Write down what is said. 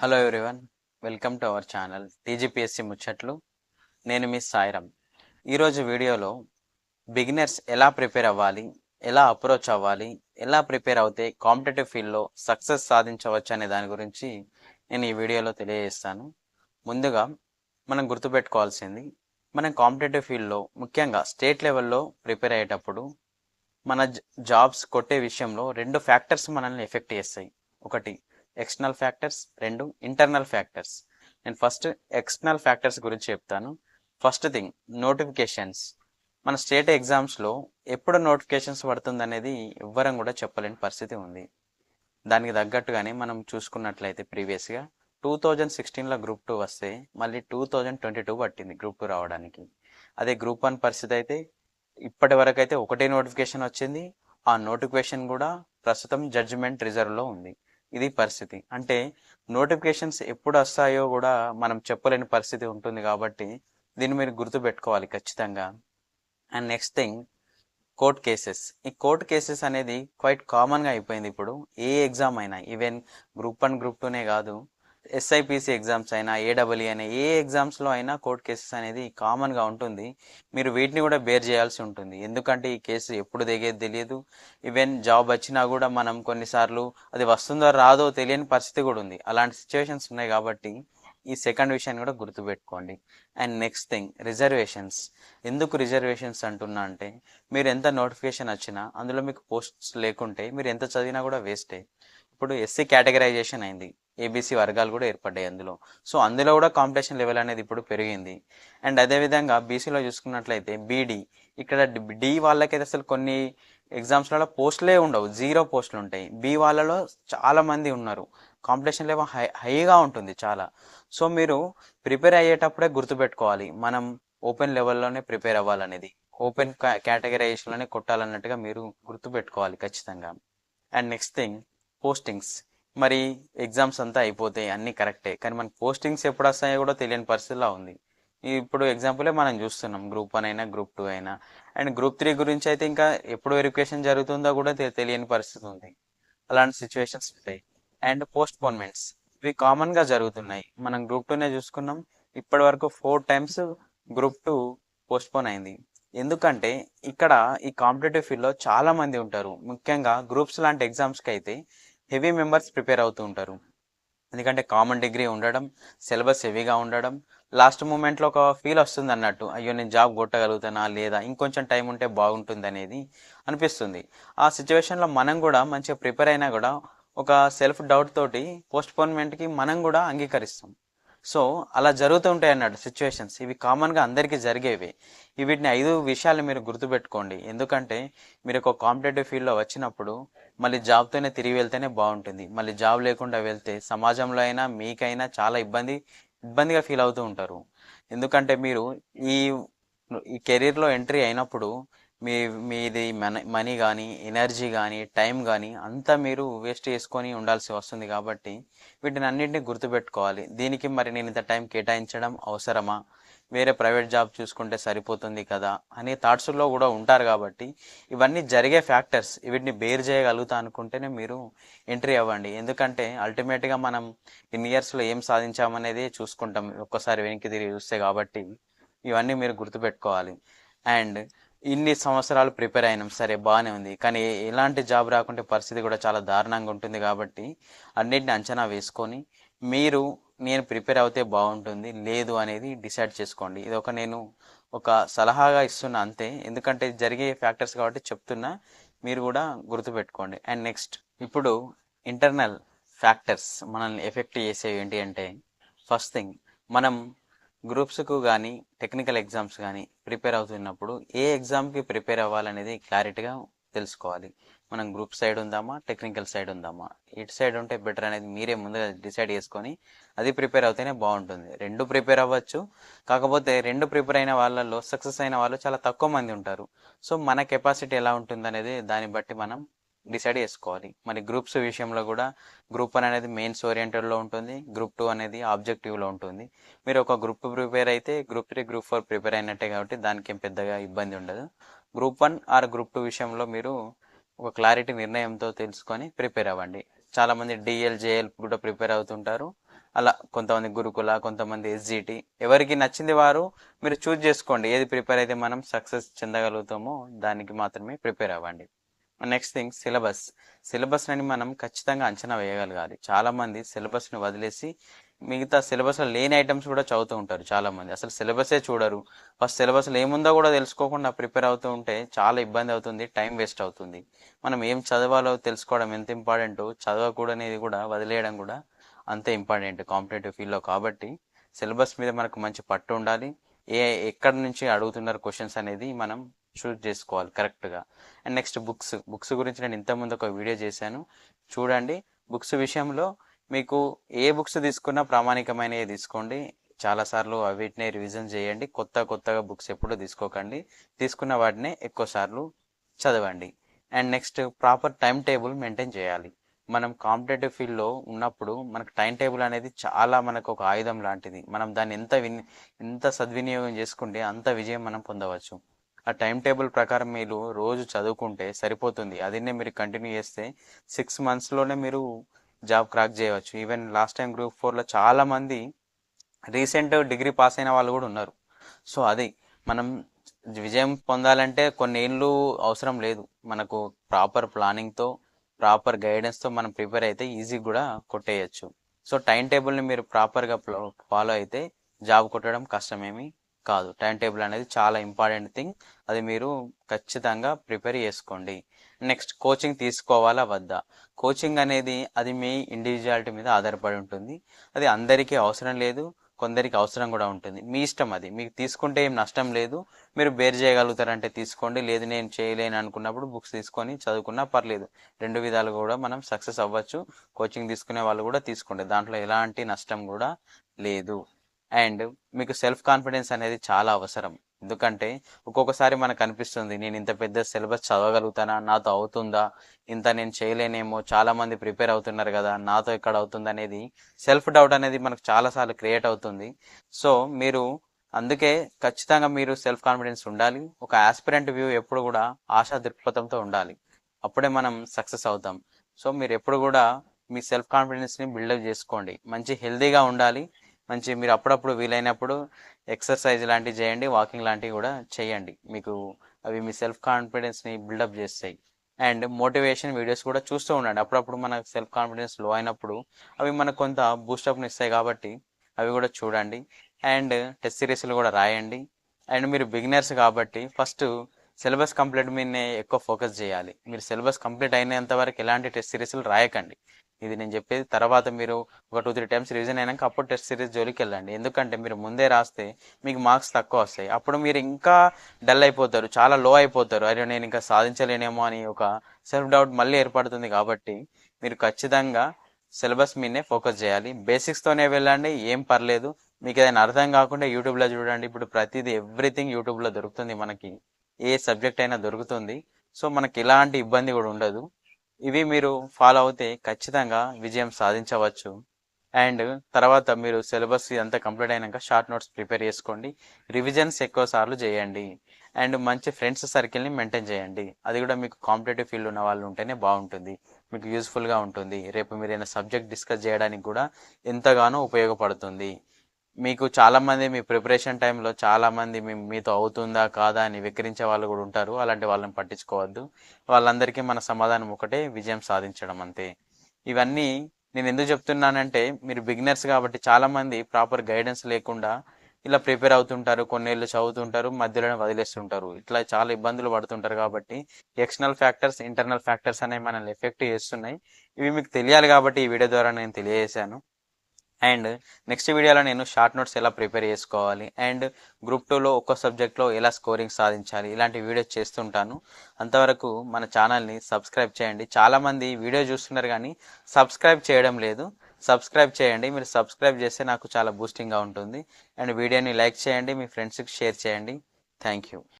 Hello everyone welcome to our channel TGPSC ముచ్చట్లు నేను మీ సాయిరామ్. ఈరోజు వీడియోలో బిగినర్స్ ఎలా ప్రిపేర్ అవ్వాలి ఎలా అప్రోచ్ అవ్వాలి ఎలా ప్రిపేర్ అవుతే కాంపిటేటివ్ ఫీల్డ్లో సక్సెస్ సాధించవచ్చు అనే దాని గురించి నేను ఈ వీడియోలో తెలియజేస్తాను. ముందుగా మనం గుర్తుపెట్టుకోవాల్సింది మనం కాంపిటేటివ్ ఫీల్డ్లో ముఖ్యంగా స్టేట్ లెవెల్లో ప్రిపేర్ అయ్యేటప్పుడు మన జాబ్స్ కొట్టే విషయంలో రెండు ఫ్యాక్టర్స్ మనల్ని ఎఫెక్ట్ చేస్తాయి. ఒకటి ఎక్స్టర్నల్ ఫ్యాక్టర్స్ రెండు ఇంటర్నల్ ఫ్యాక్టర్స్ నేను ఫస్ట్ ఎక్స్టర్నల్ ఫ్యాక్టర్స్ గురించి చెప్తాను. ఫస్ట్ థింగ్ నోటిఫికేషన్స్ మన స్టేట్ ఎగ్జామ్స్లో ఎప్పుడు నోటిఫికేషన్స్ పడుతుంది అనేది ఎవ్వరం కూడా చెప్పలేని పరిస్థితి ఉంది. దానికి తగ్గట్టుగానే మనం చూసుకున్నట్లయితే ప్రీవియస్గా టూ థౌజండ్ సిక్స్టీన్లో గ్రూప్ టూ వస్తే మళ్ళీ టూ థౌజండ్ ట్వంటీ టూ పట్టింది గ్రూప్ టూ రావడానికి. అదే గ్రూప్ వన్ పరిస్థితి అయితే ఇప్పటి వరకు అయితే ఒకటే నోటిఫికేషన్ వచ్చింది. ఆ నోటిఫికేషన్ కూడా ప్రస్తుతం జడ్జిమెంట్ రిజర్వ్లో ఉంది. ఇది పరిస్థితి. అంటే నోటిఫికేషన్స్ ఎప్పుడు వస్తాయో కూడా మనం చెప్పలేని పరిస్థితి ఉంటుంది కాబట్టి దీన్ని మీరు గుర్తుపెట్టుకోవాలి ఖచ్చితంగా. And next thing court cases ఈ కోర్ట్ కేసెస్ అనేది క్వైట్ కామన్గా అయిపోయింది ఇప్పుడు. ఏ ఎగ్జామ్ అయినా ఈవెన్ గ్రూప్ వన్ గ్రూప్ టూనే కాదు. ఎస్ఐపిసి ఎగ్జామ్స్ అయినా ఏడబ్ల్యూ అయినా ఏ ఎగ్జామ్స్లో అయినా కోర్ట్ కేసెస్ అనేది కామన్గా ఉంటుంది. మీరు వీటిని కూడా బేర్ చేయాల్సి ఉంటుంది. ఎందుకంటే ఈ కేసు ఎప్పుడు దిగేది తెలియదు. ఈవెన్ జాబ్ వచ్చినా కూడా మనం కొన్నిసార్లు అది వస్తుందో రాదో తెలియని పరిస్థితి కూడా ఉంది. అలాంటి సిచ్యువేషన్స్ ఉన్నాయి కాబట్టి ఈ సెకండ్ విషయాన్ని కూడా గుర్తుపెట్టుకోండి. అండ్ నెక్స్ట్ థింగ్ రిజర్వేషన్స్ ఎందుకు రిజర్వేషన్స్ అంటున్నా అంటే మీరు ఎంత నోటిఫికేషన్ వచ్చినా అందులో మీకు పోస్ట్స్ లేకుంటే మీరు ఎంత చదివినా కూడా వేస్టే ఇప్పుడు ఎస్సీ కేటగరైజేషన్ అయింది. ఏబీసీ వర్గాలు కూడా ఏర్పడ్డాయి అందులో. సో అందులో కూడా కాంపిటీషన్ లెవెల్ అనేది ఇప్పుడు పెరిగింది. అండ్ అదేవిధంగా బీసీలో చూసుకున్నట్లయితే బీడీ ఇక్కడ డి వాళ్ళకైతే అసలు కొన్ని ఎగ్జామ్స్లలో పోస్టులే ఉండవు. జీరో పోస్టులు ఉంటాయి. బి వాళ్ళలో చాలామంది ఉన్నారు. కాంపిటీషన్ లెవెల్ హై హైగా ఉంటుంది చాలా. సో మీరు ప్రిపేర్ అయ్యేటప్పుడే గుర్తుపెట్టుకోవాలి. మనం ఓపెన్ లెవెల్లోనే ప్రిపేర్ అవ్వాలనేది. ఓపెన్ కేటగరైజేషన్లోనే కొట్టాలన్నట్టుగా మీరు గుర్తుపెట్టుకోవాలి ఖచ్చితంగా. And next thing postings. మరి ఎగ్జామ్స్ అంతా అయిపోతాయి అన్నీ కరెక్టే కానీ మన పోస్టింగ్స్ ఎప్పుడు వస్తాయో కూడా తెలియని పరిస్థితిలో ఉంది. ఇప్పుడు ఎగ్జాంపులే మనం చూస్తున్నాం. గ్రూప్ వన్ అయినా గ్రూప్ టూ అయినా. అండ్ గ్రూప్ త్రీ గురించి అయితే ఇంకా ఎప్పుడు వెరిఫికేషన్ జరుగుతుందో కూడా తెలియని పరిస్థితి ఉంది. అలాంటి సిచ్యువేషన్స్ ఉంటాయి. అండ్ పోస్ట్ పోన్మెంట్స్ ఇవి కామన్గా జరుగుతున్నాయి. మనం గ్రూప్ టూనే చూసుకున్నాం. ఇప్పటి వరకు four times group two postpone అయింది. ఎందుకంటే ఇక్కడ ఈ కాంపిటేటివ్ ఫీల్డ్లో చాలా మంది ఉంటారు. ముఖ్యంగా గ్రూప్స్ లాంటి ఎగ్జామ్స్కి అయితే హెవీ మెంబర్స్ ప్రిపేర్ అవుతూ ఉంటారు. ఎందుకంటే కామన్ డిగ్రీ ఉండడం సిలబస్ హెవీగా ఉండడం లాస్ట్ మూమెంట్లో ఒక ఫీల్ వస్తుంది అన్నట్టు. అయ్యో నేను జాబ్ కొట్టగలుగుతానా లేదా? ఇంకొంచెం టైం ఉంటే బాగుంటుంది అనేది అనిపిస్తుంది. ఆ సిచ్యువేషన్లో మనం కూడా మంచిగా ప్రిపేర్ అయినా కూడా ఒక సెల్ఫ్ డౌట్ తోటి పోస్ట్పోన్మెంట్కి మనం కూడా అంగీకరిస్తాం. సో అలా జరుగుతూ ఉంటాయి అన్నాడు సిచ్యువేషన్స్ ఇవి కామన్గా అందరికీ జరిగేవి. వీటిని ఐదు విషయాలు మీరు గుర్తుపెట్టుకోండి. ఎందుకంటే మీరు ఒక కాంపిటేటివ్ ఫీల్డ్లో వచ్చినప్పుడు మళ్ళీ జాబ్తోనే తిరిగి వెళ్తేనే బాగుంటుంది. మళ్ళీ జాబ్ లేకుండా వెళ్తే సమాజంలో అయినా మీకైనా చాలా ఇబ్బంది ఇబ్బందిగా ఫీల్ అవుతూ ఉంటారు. ఎందుకంటే మీరు ఈ ఈ కెరీర్లో ఎంట్రీ అయినప్పుడు మీ మీది మన మనీ కానీ ఎనర్జీ కానీ టైం కానీ అంతా మీరు వేస్ట్ చేసుకొని ఉండాల్సి వస్తుంది కాబట్టి వీటిని అన్నింటినీ గుర్తుపెట్టుకోవాలి. దీనికి మరి నేను ఇంత టైం కేటాయించడం అవసరమా? వేరే ప్రైవేట్ జాబ్ చూసుకుంటే సరిపోతుంది కదా అనే థాట్స్లో కూడా ఉంటారు కాబట్టి ఇవన్నీ జరిగే ఫ్యాక్టర్స్ వీటిని బేర్ చేయగలుగుతా అనుకుంటేనే మీరు ఎంట్రీ అవ్వండి. ఎందుకంటే అల్టిమేట్గా మనం ఇన్ ఇయర్స్లో ఏం సాధించామనేది చూసుకుంటాం. ఒక్కసారి వెనక్కి తిరిగి చూస్తే కాబట్టి ఇవన్నీ మీరు గుర్తుపెట్టుకోవాలి. అండ్ ఇన్ని సంవత్సరాలు ప్రిపేర్ అయినాం. సరే బాగానే ఉంది. కానీ ఎలాంటి జాబ్ రాకుంటే పరిస్థితి కూడా చాలా దారుణంగా ఉంటుంది కాబట్టి అన్నిటిని అంచనా వేసుకొని మీరు నేను ప్రిపేర్ అవుతే బాగుంటుంది లేదు అనేది డిసైడ్ చేసుకోండి. ఇది ఒక నేను ఒక సలహాగా ఇస్తున్నా అంతే. ఎందుకంటే జరిగే ఫ్యాక్టర్స్ కాబట్టి చెప్తున్నా మీరు కూడా గుర్తుపెట్టుకోండి. అండ్ నెక్స్ట్ ఇప్పుడు ఇంటర్నల్ ఫ్యాక్టర్స్ మనల్ని ఎఫెక్ట్ చేసేవి ఏంటి అంటే ఫస్ట్ థింగ్ మనం గ్రూప్స్కు కానీ టెక్నికల్ ఎగ్జామ్స్ కానీ ప్రిపేర్ అవుతున్నప్పుడు ఏ ఎగ్జామ్కి ప్రిపేర్ అవ్వాలనేది క్లారిటీగా తెలుసుకోవాలి. మనం గ్రూప్ సైడ్ ఉందామా టెక్నికల్ సైడ్ ఉందామా? ఇటు సైడ్ ఉంటే బెటర్ అనేది మీరే ముందుగా డిసైడ్ చేసుకొని అది ప్రిపేర్ అవుతేనే బాగుంటుంది. రెండు ప్రిపేర్ అవ్వచ్చు. కాకపోతే రెండు ప్రిపేర్ అయిన వాళ్ళల్లో సక్సెస్ అయిన వాళ్ళు చాలా తక్కువ మంది ఉంటారు. సో మన కెపాసిటీ ఎలా ఉంటుంది అనేది దాన్ని బట్టి మనం డిసైడ్ చేసుకోవాలి. మరి గ్రూప్స్ విషయంలో కూడా గ్రూప్ వన్ అనేది మెయిన్స్ ఓరియంటెడ్లో ఉంటుంది. గ్రూప్ టూ అనేది ఆబ్జెక్టివ్లో ఉంటుంది. మీరు ఒక గ్రూప్ ప్రిపేర్ అయితే group three group four prepare అయినట్టే కాబట్టి దానికి ఏం పెద్దగా ఇబ్బంది ఉండదు. Group one or group two విషయంలో మీరు ఒక క్లారిటీ నిర్ణయంతో తెలుసుకొని ప్రిపేర్ అవ్వండి. చాలామంది డిఎల్ జేఎల్ కూడా ప్రిపేర్ అవుతుంటారు. అలా కొంతమంది గురుకుల కొంతమంది ఎస్జిటి ఎవరికి నచ్చింది వారు మీరు చూజ్ చేసుకోండి. ఏది ప్రిపేర్ అయితే మనం సక్సెస్ చెందగలుగుతామో దానికి మాత్రమే ప్రిపేర్ అవ్వండి. నెక్స్ట్ థింగ్ సిలబస్ సిలబస్ అని మనం ఖచ్చితంగా అంచనా వేయగలగాలి. చాలామంది సిలబస్ని వదిలేసి మిగతా సిలబస్లో లేని ఐటమ్స్ కూడా చదువుతూ ఉంటారు చాలామంది. అసలు సిలబసే చూడరు. ఫస్ట్ సిలబస్లో ఏముందో కూడా తెలుసుకోకుండా ప్రిపేర్ అవుతూ ఉంటే చాలా ఇబ్బంది అవుతుంది టైం వేస్ట్ అవుతుంది. మనం ఏం చదవాలో తెలుసుకోవడం ఎంత ఇంపార్టెంటో చదవకూడనేది కూడా వదిలేయడం కూడా అంతే ఇంపార్టెంట్ కాంపిటేటివ్ ఫీల్డ్లో కాబట్టి సిలబస్ మీద మనకు మంచి పట్టు ఉండాలి. ఏ ఎక్కడి నుంచి అడుగుతున్నారు క్వశ్చన్స్ అనేది మనం చూస్ చేసుకోవాలి కరెక్ట్గా. అండ్ నెక్స్ట్ బుక్స్ బుక్స్ గురించి నేను ఇంతకుముందు ఒక వీడియో చేశాను. చూడండి బుక్స్ విషయంలో మీకు ఏ బుక్స్ తీసుకున్నా ప్రామాణికమైనవి తీసుకోండి. చాలాసార్లు వీటిని రివిజన్ చేయండి. కొత్త కొత్తగా బుక్స్ ఎప్పుడూ తీసుకోకండి. తీసుకున్న వాటినే ఎక్కువసార్లు చదవండి. And next proper time table maintain చేయాలి. మనం కాంపిటేటివ్ ఫీల్డ్లో ఉన్నప్పుడు మనకు టైం టేబుల్ అనేది చాలా మనకు ఒక ఆయుధం లాంటిది. మనం దాన్ని ఎంత విన్ ఎంత సద్వినియోగం చేసుకుంటే అంత విజయం మనం పొందవచ్చు. ఆ టైం టేబుల్ ప్రకారం మీరు రోజు చదువుకుంటే సరిపోతుంది. అదినే మీరు కంటిన్యూ చేస్తే సిక్స్ మంత్స్లోనే మీరు జాబ్ క్రాక్ చేయవచ్చు. ఈవెన్ లాస్ట్ టైం గ్రూప్ ఫోర్లో చాలామంది రీసెంట్ డిగ్రీ పాస్ అయిన వాళ్ళు కూడా ఉన్నారు. సో అది మనం విజయం పొందాలంటే కొన్ని ఏళ్ళు అవసరం లేదు. మనకు ప్రాపర్ ప్లానింగ్తో ప్రాపర్ గైడెన్స్తో మనం ప్రిపేర్ అయితే ఈజీ కూడా కొట్టేయచ్చు. సో టైం టేబుల్ని మీరు ప్రాపర్గా ఫాలో అయితే జాబ్ కొట్టడం కష్టమేమి కాదు. టైం టేబుల్ అనేది చాలా ఇంపార్టెంట్ థింగ్. అది మీరు ఖచ్చితంగా ప్రిపేర్ చేసుకోండి. నెక్స్ట్ కోచింగ్ తీసుకోవాలా వద్దా? కోచింగ్ అనేది అది మీ ఇండివిజువాలిటీ మీద ఆధారపడి ఉంటుంది. అది అందరికీ అవసరం లేదు. కొందరికి అవసరం కూడా ఉంటుంది. మీ ఇష్టం అది. మీకు తీసుకుంటే ఏం నష్టం లేదు. మీరు బేర్ చేయగలుగుతారంటే తీసుకోండి. లేదు నేను చేయలేను అనుకున్నప్పుడు బుక్స్ తీసుకొని చదువుకున్నా పర్లేదు. రెండు విధాలు కూడా మనం సక్సెస్ అవ్వచ్చు. కోచింగ్ తీసుకునే వాళ్ళు కూడా తీసుకోండి. దాంట్లో ఎలాంటి నష్టం కూడా లేదు. అండ్ మీకు సెల్ఫ్ కాన్ఫిడెన్స్ అనేది చాలా అవసరం. ఎందుకంటే ఒక్కొక్కసారి మనకు అనిపిస్తుంది నేను ఇంత పెద్ద సిలబస్ చదవగలుగుతానా నాతో అవుతుందా ఇంత నేను చేయలేనేమో చాలా మంది ప్రిపేర్ అవుతున్నారు కదా నాతో ఎక్కడ అవుతుంది అనేది సెల్ఫ్ డౌట్ అనేది మనకు చాలాసార్లు క్రియేట్ అవుతుంది. సో మీరు అందుకే ఖచ్చితంగా మీరు సెల్ఫ్ కాన్ఫిడెన్స్ ఉండాలి. ఒక ఆస్పిరెంట్ వ్యూ ఎప్పుడు కూడా ఆశా దృక్పథంతో ఉండాలి. అప్పుడే మనం సక్సెస్ అవుతాం. సో మీరు ఎప్పుడు కూడా మీ సెల్ఫ్ కాన్ఫిడెన్స్ని బిల్డప్ చేసుకోండి. మంచి హెల్దీగా ఉండాలి. మంచి మీరు అప్పుడప్పుడు వీలైనప్పుడు ఎక్సర్సైజ్ లాంటివి చేయండి వాకింగ్ లాంటివి కూడా చేయండి. మీకు అవి మీ సెల్ఫ్ కాన్ఫిడెన్స్ని బిల్డప్ చేస్తాయి. అండ్ మోటివేషన్ వీడియోస్ కూడా చూస్తూ ఉండండి. అప్పుడప్పుడు మన సెల్ఫ్ కాన్ఫిడెన్స్లో అయినప్పుడు అవి మనకు కొంత బూస్టప్ని ఇస్తాయి కాబట్టి అవి కూడా చూడండి. అండ్ టెస్ట్ సిరీస్లు కూడా రాయండి. అండ్ మీరు బిగినర్స్ కాబట్టి ఫస్ట్ సిలబస్ కంప్లీట్ మీదనే ఎక్కువ ఫోకస్ చేయాలి. మీరు సిలబస్ కంప్లీట్ అయినంత వరకు ఎలాంటి టెస్ట్ సిరీస్లు రాయకండి. ఇది నేను చెప్పేది తర్వాత మీరు ఒక టూ త్రీ టైమ్స్ రివిజన్ అయినాక అప్పుడు టెస్ట్ సిరీస్ జోలికి వెళ్ళండి. ఎందుకంటే మీరు ముందే రాస్తే మీకు మార్క్స్ తక్కువ వస్తాయి. అప్పుడు మీరు ఇంకా డల్ అయిపోతారు చాలా లో అయిపోతారు. అరే నేను ఇంకా సాధించలేనేమో అని ఒక సెల్ఫ్ డౌట్ మళ్ళీ ఏర్పడుతుంది కాబట్టి మీరు ఖచ్చితంగా సిలబస్ మీదనే ఫోకస్ చేయాలి. బేసిక్స్తోనే వెళ్ళండి ఏం పర్లేదు. మీకు ఏదైనా అర్థం కాకుండా యూట్యూబ్లో చూడండి. ఇప్పుడు ప్రతిదీ ఎవ్రీథింగ్ యూట్యూబ్లో దొరుకుతుంది మనకి. ఏ సబ్జెక్ట్ అయినా దొరుకుతుంది. సో మనకి ఎలాంటి ఇబ్బంది కూడా ఉండదు. ఇవి మీరు ఫాలో అవుతే ఖచ్చితంగా విజయం సాధించవచ్చు. అండ్ తర్వాత మీరు సిలబస్ అంతా కంప్లీట్ అయినాక షార్ట్ నోట్స్ ప్రిపేర్ చేసుకోండి. రివిజన్స్ ఎక్కువ సార్లు చేయండి. అండ్ మంచి ఫ్రెండ్స్ సర్కిల్ని మెయింటైన్ చేయండి. అది కూడా మీకు కాంపిటేటివ్ ఫీల్డ్ ఉన్న వాళ్ళు ఉంటేనే బాగుంటుంది. మీకు యూస్ఫుల్గా ఉంటుంది. రేపు మీరు ఏదైనా సబ్జెక్ట్ డిస్కస్ చేయడానికి కూడా ఎంతగానో ఉపయోగపడుతుంది. మీకు చాలామంది మీ ప్రిపరేషన్ టైంలో చాలామంది మీ మీతో అవుతుందా కాదా అని వికరించే వాళ్ళు కూడా ఉంటారు. అలాంటి వాళ్ళని పట్టించుకోవద్దు. వాళ్ళందరికీ మన సమాధానం ఒకటే విజయం సాధించడం అంతే. ఇవన్నీ నేను ఎందుకు చెప్తున్నానంటే మీరు బిగినర్స్ కాబట్టి చాలామంది ప్రాపర్ గైడెన్స్ లేకుండా ఇలా ప్రిపేర్ అవుతుంటారు కొన్నేళ్ళు చదువుతుంటారు మధ్యలోనే వదిలేస్తుంటారు. ఇట్లా చాలా ఇబ్బందులు పడుతుంటారు కాబట్టి ఎక్స్టర్నల్ ఫ్యాక్టర్స్ ఇంటర్నల్ ఫ్యాక్టర్స్ అనేవి మనల్ని ఎఫెక్ట్ చేస్తున్నాయి. ఇవి మీకు తెలియాలి కాబట్టి ఈ వీడియో ద్వారా నేను తెలియజేశాను. అండ్ నెక్స్ట్ వీడియోలో నేను షార్ట్ నోట్స్ ఎలా ప్రిపేర్ చేసుకోవాలి అండ్ గ్రూప్ టూలో ఒక్కో సబ్జెక్ట్లో ఎలా స్కోరింగ్ సాధించాలి ఇలాంటి వీడియోస్ చేస్తుంటాను. అంతవరకు మన ఛానల్ని సబ్స్క్రైబ్ చేయండి. చాలామంది వీడియో చూస్తున్నారు కానీ సబ్స్క్రైబ్ చేయడం లేదు. సబ్స్క్రైబ్ చేయండి. మీరు సబ్స్క్రైబ్ చేస్తే నాకు చాలా బూస్టింగ్గా ఉంటుంది. అండ్ వీడియోని లైక్ చేయండి. మీ ఫ్రెండ్స్కి షేర్ చేయండి. Thank you.